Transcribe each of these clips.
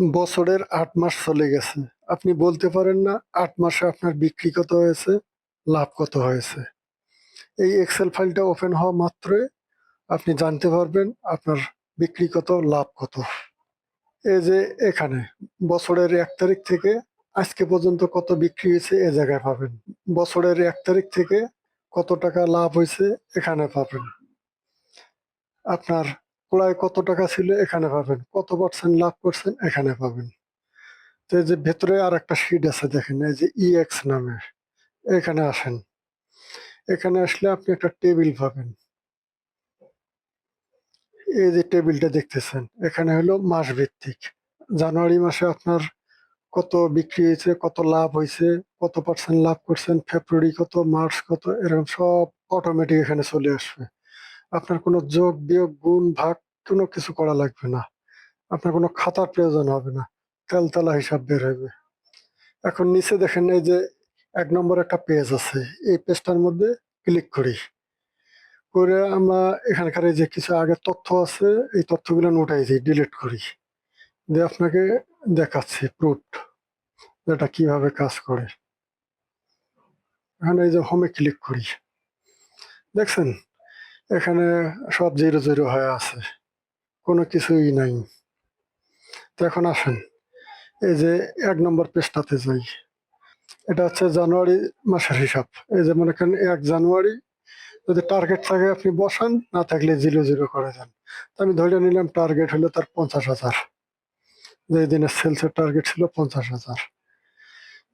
বছরের আট মাস চলে গেছে। আপনি বলতে পারেন না আট মাসে আপনার বিক্রি কত হয়েছে, লাভ কত হয়েছে। এই এক্সেল ফাইলটা ওপেন হওয়া মাত্রই আপনি জানতে পারবেন আপনার বিক্রি কত, লাভ কত। এই যে এখানে বছরের এক তারিখ থেকে আজকে পর্যন্ত কত বিক্রি হয়েছে এ জায়গায় পাবেন। বছরের এক তারিখ থেকে কত টাকা লাভ হয়েছে এখানে পাবেন। আপনার ক্রয় কত টাকা ছিল এখানে পাবেন। কত পার্সেন্ট লাভ করছেন এখানে পাবেন। তো এই যে ভেতরে আরেকটা শিট আছে দেখেন এই যে ইএক্স নামে। এখানে আসেন। এখানে আসলে আপনি একটা টেবিল পাবেন। এই যে টেবিলটা দেখতেছেন এখানে হলো মাস ভিত্তিক। জানুয়ারি মাসে আপনার কত বিক্রি হয়েছে, কত লাভ হয়েছে কত পার্সেন্ট লাভ করছেন, ফেব্রুয়ারি কত, মার্চ কত এরকম সব অটোমেটিক এখানে চলে আসবে। আপনার কোনো যোগ, বিয়োগ, গুণ, ভাগ কোনো কিছু করা লাগবে না। আপনার কোনো খাতার প্রয়োজন হবে না। তেলতলা হিসাব বের হবে। এখন নিচে দেখেন এই যে এক নম্বর একটা পেজ আছে। এই পেজটার মধ্যে ক্লিক করি। করে আমরা এখানকার যে কিছু আগে তথ্য আছে এই তথ্যগুলো উঠাই দিই, ডিলিট করি। দিয়ে আপনাকে দেখাচ্ছি প্রুফ এটা কীভাবে কাজ করে। এখানে এই যে হোমে ক্লিক করি। দেখছেন? এখানে সব জিরো, জিরো হয়ে আছে। কোনো কিছুই নাই। তো এখন আসেন। এই যে এক নম্বর পেজটাতে যাই। এটা হচ্ছে জানুয়ারি মাসের হিসাব। এই যে মনে করেন এক জানুয়ারি যদি টার্গেট থাকে আপনি বসান, না থাকলে জিরো, জিরো করে। তো আমি ধরে নিলাম টার্গেট হলো তার পঞ্চাশ হাজার যে দিনের সেলসের টার্গেট ছিল ৫০,০০০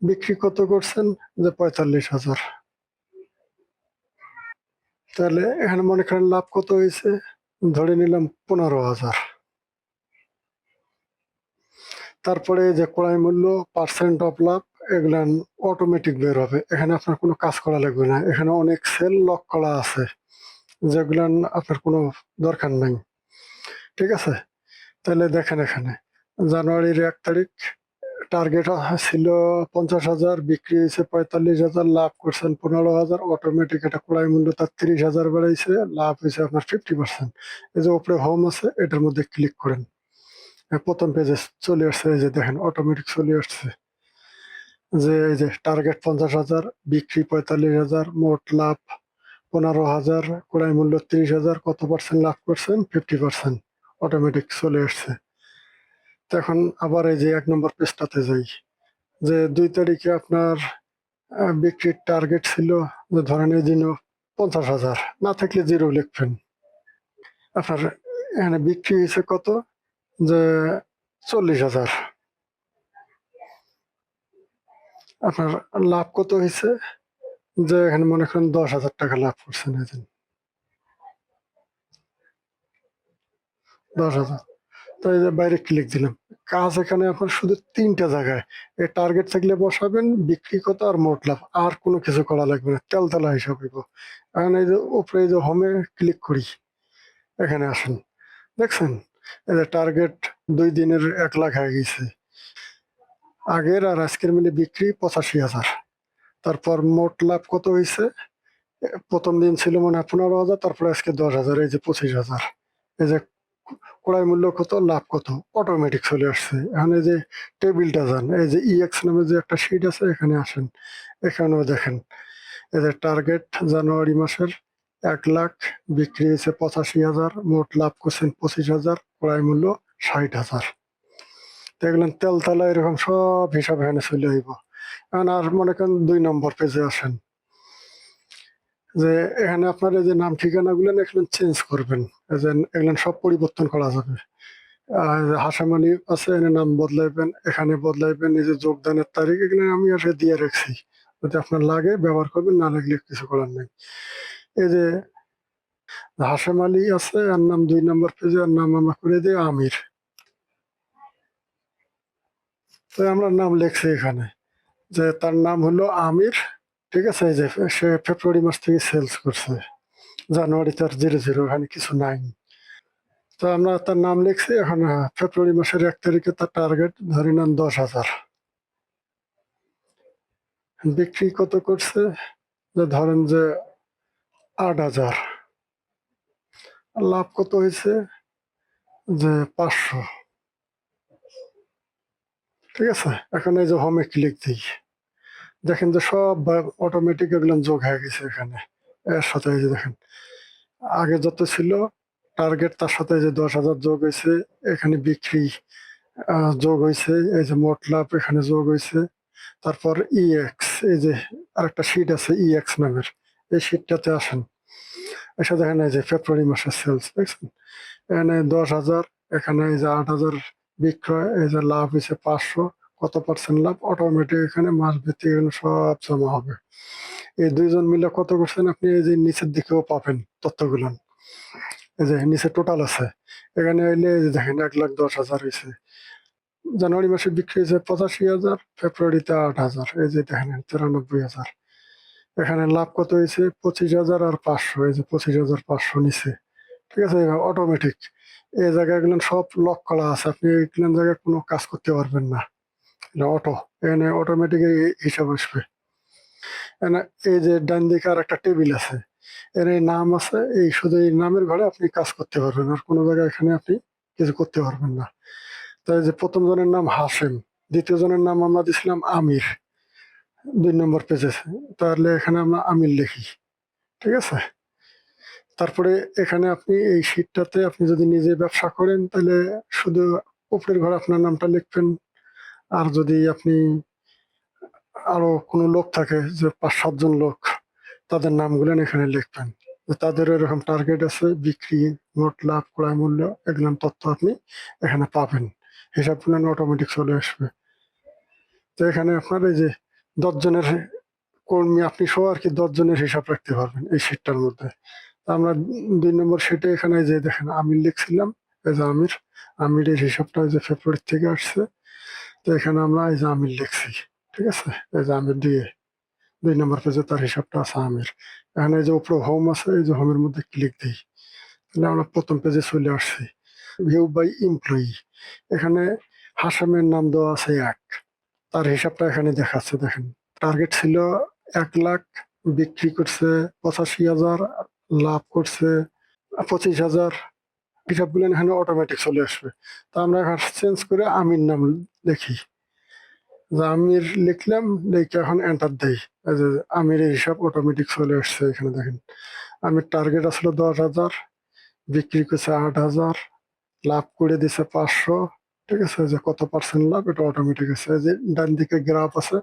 বিক্রি কত করছেন? যে ৪৫,০০০ তাহলে এখানে মনে করেন লাভ কত হয়েছে ধরে নিলাম ১৫,০০০ তারপরে যে ক্রয় মূল্য, পার্সেন্ট অফ লাভ এগুলান অটোমেটিক বের হবে। এখানে আপনার কোনো কাজ করা লাগবে না। এখানে অনেক সেল লক করা আছে। যেগুলান আপনার কোনো দরকার নাই। ঠিক আছে? তাহলে দেখেন এখানে জানুয়ারির এক তারিখ টার্গেট ছিল পঞ্চাশ হাজার বিক্রি হয়েছে পঁয়তাল্লিশ হাজার লাভ করছেন ১৫,০০০ অটোমেটিক এটা ক্রয় মূল্য তার ৩০,০০০ বাড়াইছে, লাভ হয়েছে আপনার 50% এই যে উপরে হোম আছে এটার মধ্যে ক্লিক করেন। প্রথম পেজে চলে আসছে এই যে দেখেন অটোমেটিক চলে আসছে। যে এই যে টার্গেট ৫০,০০০ বিক্রি ৪৫,০০০ মোট লাভ ১৫,০০০ ক্রয় মূল্য ৩০,০০০ কত পার্সেন্ট লাভ করছেন? 50% অটোমেটিক চলে আসছে। তো এখন আবার এই যে এক নম্বর পেজটাতে যাই। যে দুই তারিখে আপনার বিক্রির টার্গেট ছিল যে ধরেন এই দিনও ৫০,০০০ না থাকলে জিরো লিখবেন। আপনার এখানে বিক্রি হয়েছে কত? যে ৪০,০০০ আপনার লাভ কত হয়েছে যে এখানে মনে করেন ১০,০০০ টাকা লাভ করছেন এদিন। ১০,০০০ তো বাইরে ক্লিক দিলাম। কাজ এখানে এখন শুধু ৩ টা জায়গায়। এই টার্গেট থাকলে বসাবেন, বিক্রি কত আর মোট লাভ। আর কোনো কিছু করা লাগবে না। তেলতলা হিসাব হইব। এখন এই যে উপরে এই যে হোমে ক্লিক করি। এখানে আসেন। দেখছেন? এই যে টার্গেট ২ দিনের এক লাখ হয়ে গেছে। আগের আর আজকের মিলে বিক্রি ৮৫,০০০ তারপর মোট লাভ কত হয়েছে প্রথম দিন ছিল মনে হয় ১৫,০০০ তারপরে আজকে ১০,০০০ এই যে ২৫,০০০ এই যে ক্রয় মূল্য কত, লাভ কত অটোমেটিক চলে আসছে। এখন এই যে টেবিলটা যান। এই যে ইএক্স নামে যে একটা শিট আছে এখানে আসেন। এখানেও দেখেন। যে টার্গেট জানুয়ারি মাসের এক লাখ বিক্রি হয়েছে ৮৫,০০০ মোট লাভ করছেন ২৫,০০০ ক্রয় মূল্য ষাট হাজার দেখলেন তেলতলা এরকম সব হিসাব এখানে চলে আইব। এখন আর মনে করেন দুই নম্বর পেজে আসেন। যে এখানে আপনার এই যে নাম ঠিকানাগুলান এগুলান চেঞ্জ করবেন। এগুলান সব পরিবর্তন করা যাবে। হাশেম আছে এখানে নাম বদলাইবেন, এখানে বদলাইবেন, এই যে যোগদানের তারিখ এগুলো আমি আসলে দিয়ে রাখছি। যদি আপনার লাগে ব্যবহার করবেন, না লাগলে কিছু করার নেই এই যে হাশেম আলী আছে আর নাম দুই নম্বর পেজে আর নাম আমরা করে দেই আমির। তো আমরা নাম লিখছি এখানে। যে তার নাম হলো আমির। ঠিক আছে? এই যে সে ফেব্রুয়ারি মাস থেকে সেলস করছে। জানুয়ারি তার জিরো জিরো ওখানে কিছু নাই। তো আমরা তার নাম লিখছি এখন ফেব্রুয়ারি মাসের এক তারিখে তার টার্গেট ধরে নেন ১০,০০০ বিক্রি কত করছে? যে ধরেন যে ৮,০০০ লাভ কত হয়েছে যে ৫০০ ঠিক আছে এখন এই যে হোমে ক্লিক দিই দেখেন যে সব অটোমেটিক এগুলো যোগ হয়ে গেছে এখানে। এর সাথে যে দেখেন, আগে যত ছিল টার্গেট তার সাথে যে দশ হাজার যোগ হয়েছে, এখানে বিক্রি যোগ হয়েছে, এই যে মোট লাভ এখানে যোগ হয়েছে। তারপর ইএক্স এই যে আরেকটা শিট আছে ইএক্স নামের, এই শিটটাতে আসেন। এসে দেখেন এই যে ফেব্রুয়ারি মাসের সেলস দেখছেন? এখানে দশ হাজার, এখানে এই যে আট হাজার বিক্রয়, এই যে লাভ হয়েছে পাঁচশো। কত পার্সেন্ট লাভ? অটোমেটিক এখানে মাস ভিত্তিক সব জমা হবে। এই দুইজন মিলে কত করছেন আপনি? এই যে নিচের দিকেও পাবেন তথ্যগুলো। এই যে নিচে টোটাল আছে। এখানে এলে দেখেন এক লাখ দশ হাজার হয়েছে জানুয়ারি মাসে বিক্রি হয়েছে পঁচাশি হাজার, ফেব্রুয়ারিতে আট হাজার। এই যে দেখেন, তিরানব্বই হাজার। এখানে লাভ কত হয়েছে? পঁচিশ হাজার আর পাঁচশো। এই যে পঁচিশ হাজার পাঁচশো নিচে। ঠিক আছে? অটোমেটিক এই জায়গাগুলো সব লক করা আছে। আপনি এইগুলো জায়গায় কোনো কাজ করতে পারবেন না। অটো এখানে অটোমেটিক হিসাব আসবে। এখানে এই যে ডান দিকে আর একটা টেবিল আছে, এর এই নাম আছে, এই শুধু এই নামের ঘরে আপনি কাজ করতে পারবেন, আর কোনো জায়গায় এখানে আপনি কিছু করতে পারবেন না। তাই যে প্রথম জনের নাম হাসেম দ্বিতীয় জনের নাম আমরা দিছিলাম আমির, দুই নম্বর পেজে তাহলে এখানে আমরা আমির লিখি, ঠিক আছে? তারপরে এখানে আপনি এই শীটটাতে আপনি যদি নিজে ব্যবসা করেন, তাহলে শুধু উপরের ঘরে আপনার নামটা লিখবেন আর যদি আপনি আরও কোনো লোক থাকে যে পাঁচ সাতজন লোক, তাদের নামগুলো এখানে লিখবেন। তাদের এরকম টার্গেট আছে, বিক্রি, মোট লাভ, ক্রয় মূল্য এগুলো তথ্য আপনি এখানে পাবেন। হিসাব করলেন অটোমেটিক চলে আসবে। তো এখানে আপনার এই যে দশজনের কর্মী, আপনি সহ আর কি দশজনের হিসাব রাখতে পারবেন এই শীটটার মধ্যে। আমরা দুই নম্বর শীটে এখানে যে দেখেন, আমির লিখছিলাম, এই যে আমির। হিসাবটা এই যে ফেব্রুয়ারি থেকে আসছে। তো এখানে আমরা এই যে আমির লিখছি, ঠিক আছে? এই যে আমির দিয়ে দুই নম্বর পেজে তার হিসাবটা আছে আমির। এখানে এই যে উপরে হোম আছে, এই যে হোমের মধ্যে ক্লিক দিই। তাহলে আমরা প্রথম পেজে চলে আসছি। ভিউ বাই এমপ্লয়ি এখানে হাসামের নাম দেওয়া আছে এক। তার হিসাবটা এখানে দেখাচ্ছে, দেখেন। টার্গেট ছিল এক লাখ, বিক্রি করছে পঁচাশি হাজার, লাভ করছে পঁচিশ হাজার। হিসাবগুলো এখানে অটোমেটিক চলে আসবে। তো আমরা চেঞ্জ করে আমির নাম যে আমির লিখলাম, লিখে এখন এন্টার দেই। আমিরের হিসাব অটোমেটিক চলে আসছে এখানে দেখেন। আমির টার্গেট আসলে দশ হাজার, বিক্রি করছে আট হাজার, লাভ করে দিছে পাঁচশো, ঠিক আছে? যে কত পার্সেন্ট লাভ, এটা অটোমেটিক আছে। যে ডান দিকে গ্রাফ আছে,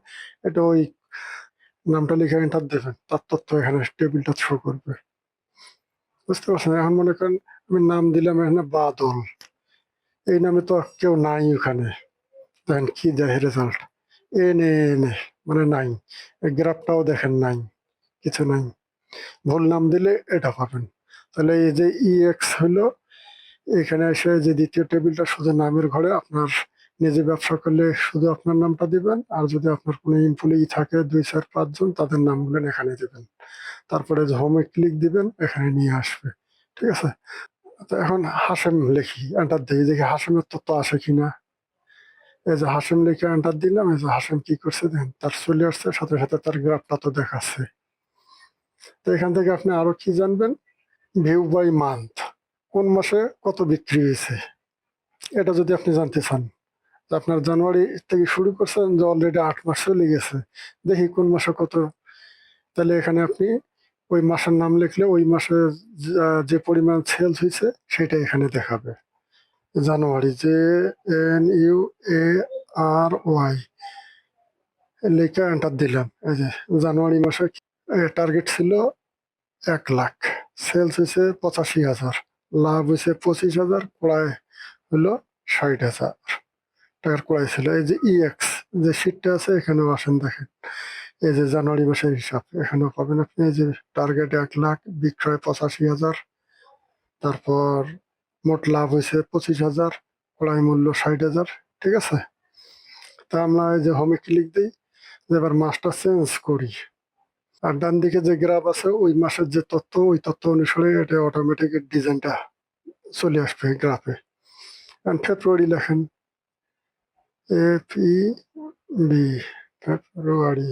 এটা ওই নামটা লিখে এন্টার দেবেন। তার তথ্য এখানে টেবিলটা শো করবে। বুঝতে পারছেন? এখন মনে করেন, আমি নাম দিলাম এখানে বাদল। এই নামে তো কেউ নাই ওখানে। দেখেন কি দেয় রেজাল্ট এনে এনে মানে নাই। গ্রাফটাও দেখেন নাই, কিছু নাই। ভুল নাম দিলে এটা পাবেন। তাহলে এই যে ইএক্স হলো, এখানে এসে যে দ্বিতীয় টেবিলটা শুধু নামের ঘরে, আপনার নিজে ব্যবসা করলে শুধু আপনার নামটা দিবেন, আর যদি আপনার কোনো এমপ্লয়ি থাকে দুই চার পাঁচজন তাদের নামগুলো এখানে দিবেন। তারপরে হোমে ক্লিক দিবেন, এখানে নিয়ে আসবে। ঠিক আছে? তো এখন হাসেম লিখি এন্টার দিই। দেখি হাসেমের তথ্য আসে কিনা। এই যে হাসেম লিখে এন্টার দিলাম, এই যে হাসিম কি করছে দেখেন, তার চলে আসছে, সাথে সাথে তার গ্রাফটা তো দেখাচ্ছে। তো এখান থেকে আপনি আরও কি জানবেন? ভিউ বাই মান্থ কোন মাসে কত বিক্রি হয়েছে? এটা যদি আপনি জানতে চান। আপনার জানুয়ারি থেকে শুরু করছেন, যে অলরেডি আট মাস চলে গেছে, দেখি কোন মাসে কত। তাহলে এখানে আপনি ওই মাসের নাম লিখলে ওই মাসে যে পরিমাণ সেলস হয়েছে, সেটা এখানে দেখাবে। জানুয়ারি যে N U A R Y লেখা এন্টার দিলাম। এই যে জানুয়ারি মাসে টার্গেট ছিল এক লাখ। সেলস হয়েছে পঁচাশি হাজার লাভ হয়েছে পঁচিশ হাজার ক্রয় হলো ষাট হাজার টাকার ক্রয় ছিল এই যে ইএক্স যে সিটটা আছে, এখানেও আসেন দেখেন। এই যে জানুয়ারি মাসের হিসাব, এখানেও পাবেন আপনি। এই যে টার্গেট এক লাখ, বিক্রয় পঁচাশি হাজার। তারপর মোট লাভ হয়েছে পঁচিশ হাজার ক্রয় মূল্য ষাট হাজার, ঠিক আছে? তা আমরা এই যে হোমে ক্লিক দিই যে এবার মাসটা চেঞ্জ করি। আর ডান দিকে যে গ্রাফ আছে, ওই মাসের যে তথ্য, ওই তথ্য অনুসারে এটা অটোমেটিক ডিজাইনটা চলে আসবে গ্রাফে ফেব্রুয়ারি লেখেন এফ বি ফেব্রুয়ারি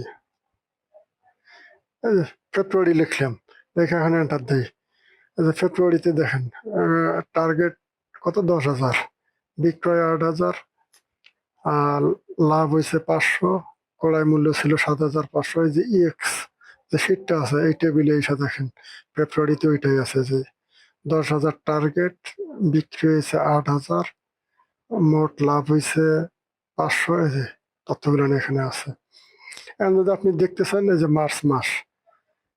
ফেব্রুয়ারি লিখলাম, লেখা এখানে এন্টার দিই। ফেব্রুয়ারিতে দেখেন টার্গেট কত? দশ হাজার। বিক্রয় আট হাজার, আর লাভ হয়েছে পাঁচশো কড়াই মূল্য ছিল সাত হাজার পাঁচশো। এই যে ইএক্স যে সিটটা আছে, এই টেবিলে এসে দেখেন, ফেব্রুয়ারিতে ওইটাই আছে যে দশ হাজার টার্গেট বিক্রি হয়েছে আট হাজার, মোট লাভ হয়েছে পাঁচশো। এই যে তথ্যগুলো এখানে আছে। এখন যদি আপনি দেখতে চান, এই যে মার্চ মাস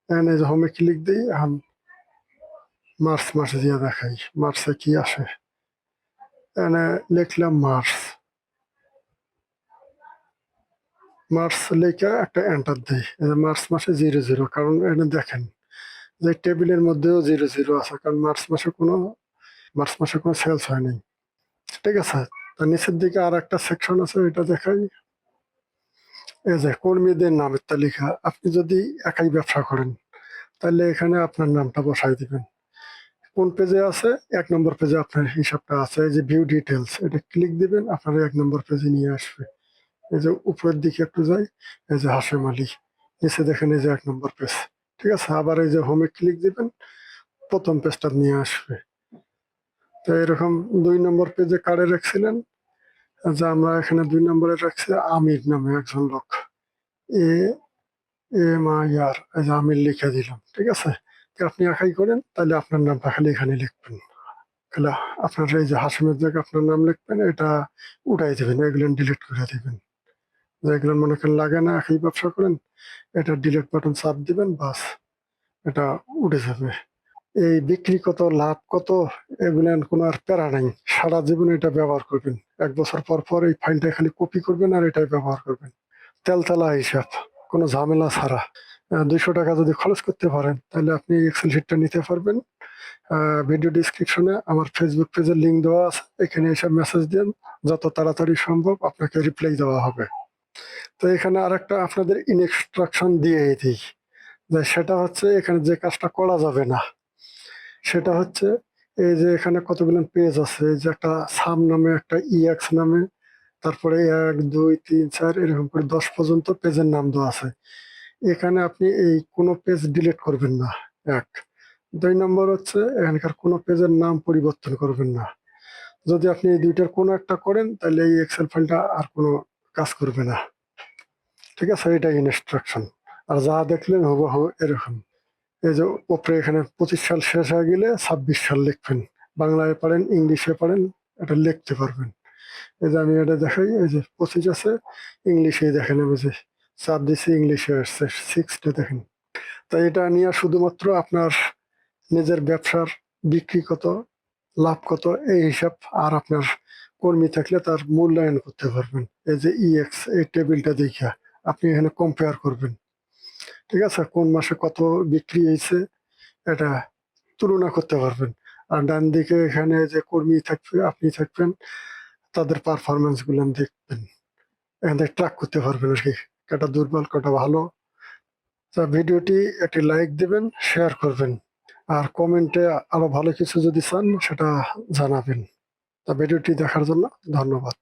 এখন এই যে হোমে ক্লিক দিই, এখন মার্চ মাস দিয়ে দেখাই মার্চে কি আসে? এখানে লিখলাম মার্চ। মার্চ লেখা একটা এন্টার দিই মার্চ মাসে জিরো জিরো, কারণ এখানে দেখেন যে টেবিলের মধ্যেও জিরো জিরো আছে, কারণ মার্চ মাসে কোনো, মার্চ মাসে কোনো সেলস হয়নি ঠিক আছে তার নিচের দিকে আর একটা সেকশন আছে এটা দেখাই। এই যে কর্মীদের নামের তালিকা আপনি যদি একাই ব্যবসা করেন, তাহলে এখানে আপনার নামটা বসাই দিবেন। কোন পেজে আছে? এক নম্বর পেজে আপনার হিসাবটা আছে, এই যে ভিউ ডিটেলস এটা ক্লিক দিবেন, আপনার এক নম্বর পেজে নিয়ে আসবে। এই যে উপরের দিকে একটু যাই, এই যে হাসেম আলী, নিচে দেখেন এই যে এক নম্বর পেজ ঠিক আছে? আবার এই যে হোমে ক্লিক দিবেন, প্রথম পেজটা নিয়ে আসবে। তো এরকম দুই নম্বর পেজে কার্ডে রাখছিলেন, যে আমরা এখানে দুই নম্বরে রাখছি, আমির নামে একজন লোক। এ, এম আই আর, এই যে আমির লিখে দিলাম, ঠিক আছে? আপনি একাই করেন, তাহলে আপনার নামটা খালি এখানে লিখবেন। তাহলে আপনার এই যে হাসিমের জায়গায় আপনার নাম লিখবেন, এটা উঠাই দেবেন, এগুলো ডিলিট করে দিবেন। যেগুলো মনে করেন লাগে না একই ব্যবসা করেন, এটা ডিলিট বাটন চাপ দিবেন, বাস, এটা উঠে যাবে। এই বিক্রি কত, লাভ কত, এগুলো কোনো আর প্যারা নাই। সারা জীবন এটা ব্যবহার করবেন। এক বছর পর পর এই ফাইলটা খালি কপি করবেন আর এটাই ব্যবহার করবেন। তেলতেলা হিসাব, কোনো ঝামেলা ছাড়া। দুইশো টাকা যদি খরচ করতে পারেন, তাহলে আপনি এক্সেল শিটটা নিতে পারবেন। ভিডিও ডিসক্রিপশনে আমার ফেসবুক পেজের লিঙ্ক দেওয়া আছে। এখানে এসে মেসেজ দেন, যত তাড়াতাড়ি সম্ভব আপনাকে রিপ্লাই দেওয়া হবে। তো এখানে আরেকটা আপনাদের ইনস্ট্রাকশন দিয়ে দিই। যে সেটা হচ্ছে এখানে যে কাজটা করা যাবে না, সেটা হচ্ছে এই যে এখানে কতগুলো পেজ আছে, এই যে একটা সাম নামে, একটা ইএক্স নামে, তারপরে এক, দুই, তিন, চার, এরকম করে দশ পর্যন্ত পেজের নাম দেওয়া আছে। এখানে আপনি এই কোনো পেজ ডিলিট করবেন না। এক। দুই নম্বর হচ্ছে, এখানকার কোনো পেজের নাম পরিবর্তন করবেন না। যদি আপনি এই দুইটার কোনো একটা করেন, তাহলে এই এক্সেল ফাইলটা আর কোনো কাজ করবে না। ঠিক আছে? এটা ইনস্ট্রাকশন আর যা দেখলেন হুবহু এরকম। এই যে ওপরে এখানে পঁচিশ সাল শেষ হয়ে গেলে ছাব্বিশ সাল লিখবেন। বাংলায় পারেন ইংলিশে পারেন এটা লিখতে পারবেন। এই যে আমি এটা দেখাই, এই যে পঁচিশ আছে ইংলিশে দেখেন আমি যে দিছি ইংলিশে আসছে সিক্সটা দেখেন। তাই এটা নিয়ে শুধুমাত্র আপনার নিজের ব্যবসার বিক্রি কত, লাভ কত, এই হিসাব আর আপনার কর্মী থাকলে তার মূল্যায়ন করতে পারবেন। এই যে ইএক্স এই টেবিলটা দেখা আপনি এখানে কম্পেয়ার করবেন। ঠিক আছে? কোন মাসে কত বিক্রি হয়েছে, এটা তুলনা করতে পারবেন। আর ডান দিকে এখানে যে কর্মী থাকবে, আপনি থাকবেন, তাদের পারফরমেন্সগুলো দেখবেন। এখান থেকে ট্র্যাক করতে পারবেন আর কি। কটা দুর্বল, কটা ভালো। তা ভিডিওটি একটি লাইক দেবেন, শেয়ার করবেন। আর কমেন্টে আরও ভালো কিছু যদি চান, সেটা জানাবেন। তা ভিডিওটি দেখার জন্য ধন্যবাদ।